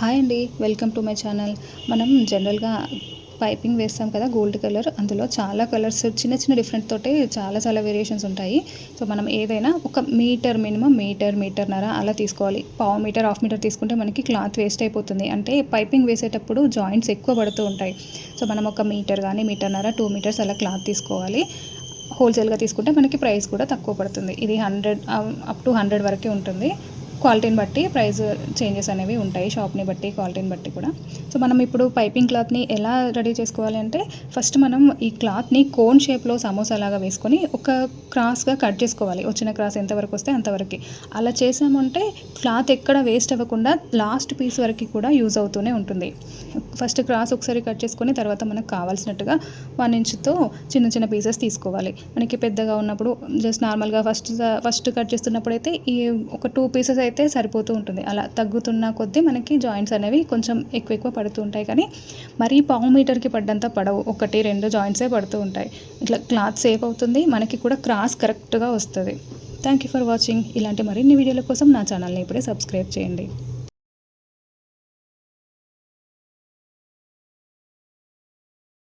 Hi అండి welcome to my channel. మనం జనరల్గా పైపింగ్ వేస్తాం కదా గోల్డ్ కలర్. అందులో చాలా కలర్స్ చిన్న చిన్న డిఫరెంట్ తోటి చాలా చాలా వేరియేషన్స్ ఉంటాయి. సో మనం ఏదైనా ఒక మీటర్ మినిమం మీటర్ మీటర్నర అలా తీసుకోవాలి. పావు మీటర్ హాఫ్ మీటర్ తీసుకుంటే మనకి క్లాత్ వేస్ట్ అయిపోతుంది. అంటే పైపింగ్ వేసేటప్పుడు జాయింట్స్ ఎక్కువ పడుతూ ఉంటాయి. సో మనం ఒక మీటర్ కానీ మీటర్నర టూ మీటర్స్ అలా క్లాత్ తీసుకోవాలి. హోల్సేల్గా తీసుకుంటే మనకి ప్రైస్ కూడా తక్కువ పడుతుంది. ఇది హండ్రెడ్ అప్ టు హండ్రెడ్ వరకే ఉంటుంది. క్వాలిటీని బట్టి ప్రైస్ చేంజెస్ అనేవి ఉంటాయి షాప్ని బట్టి క్వాలిటీని బట్టి కూడా. సో మనం ఇప్పుడు పైపింగ్ క్లాత్ని ఎలా రెడీ చేసుకోవాలి అంటే ఫస్ట్ మనం ఈ క్లాత్ని కోన్ షేప్లో సమోసాలాగా వేసుకొని ఒక క్రాస్గా కట్ చేసుకోవాలి. వచ్చిన క్రాస్ ఎంతవరకు వస్తే అంతవరకు అలా చేసామంటే క్లాత్ ఎక్కడ వేస్ట్ అవ్వకుండా లాస్ట్ పీస్ వరకు కూడా యూజ్ అవుతూనే ఉంటుంది. ఫస్ట్ క్రాస్ ఒకసారి కట్ చేసుకొని తర్వాత మనకు కావాల్సినట్టుగా వన్ ఇంచ్తో చిన్న చిన్న పీసెస్ తీసుకోవాలి. మనకి పెద్దగా ఉన్నప్పుడు జస్ట్ నార్మల్గా ఫస్ట్ ఫస్ట్ కట్ చేస్తున్నప్పుడు అయితే ఈ ఒక టూ పీసెస్ అయితే సరిపోతూ ఉంటుంది. అలా తగ్గుతున్న కొద్దీ మనకి జాయింట్స్ అనేవి కొంచెం ఎక్కువ ఎక్కువ పడుతూ ఉంటాయి. కానీ మరీ పావు మీటర్కి పడ్డంత పడవు. ఒకటి రెండు జాయింట్సే పడుతూ ఉంటాయి. ఇట్లా క్లాత్ సేఫ్ అవుతుంది. మనకి కూడా క్రాస్ కరెక్ట్గా వస్తుంది. Thank you for watching. ఇలాంటి మరిన్ని వీడియోల కోసం నా ఛానల్ని ఇప్పుడే సబ్స్క్రైబ్ చేయండి.